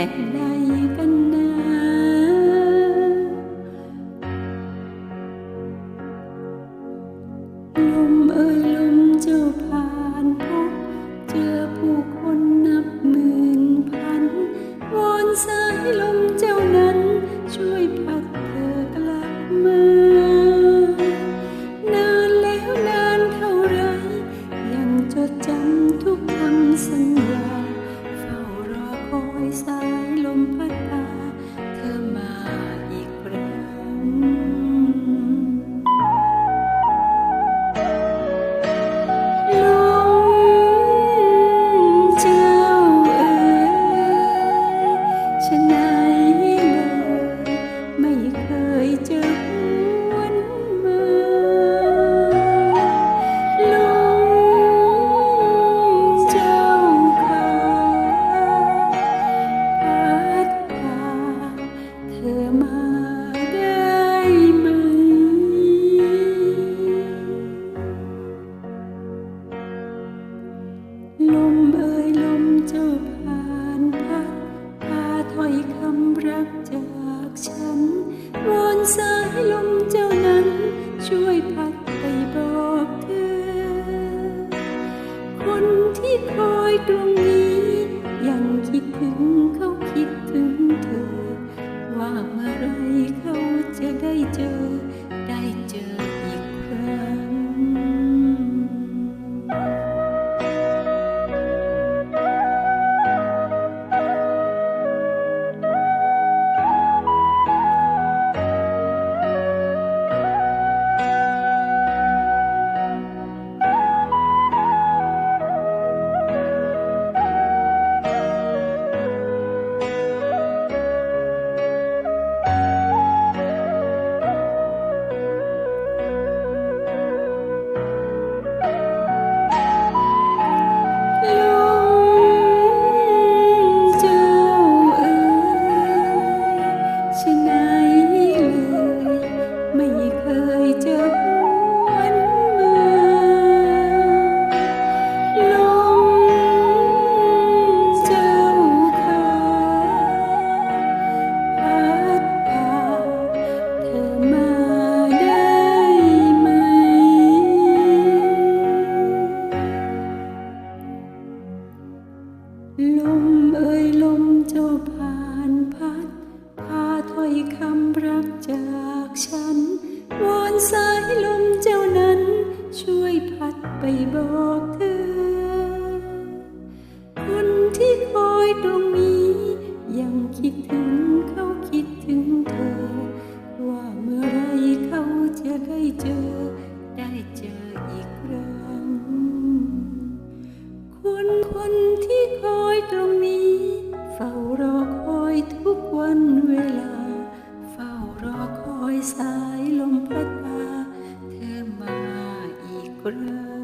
hẹp đai canh สายลมเจ้านั้นช่วยพา ยจะหวนมาลมเจ้าขาพัดพาเธอมาได้ไหม ลมเอ่ยลมเจ้าผ่านพัดพาถ้อยคำรักจากฉัน วอนสายลมเจ้านั้น ช่วยพัดไปบอกเธอ คนที่คอยตรงนี้ ยังคิดถึงเขาคิดถึงเธอ ว่าเมื่อไรเขาจะได้เจอ ได้เจออีกครั้งคนคนที่คอย Guru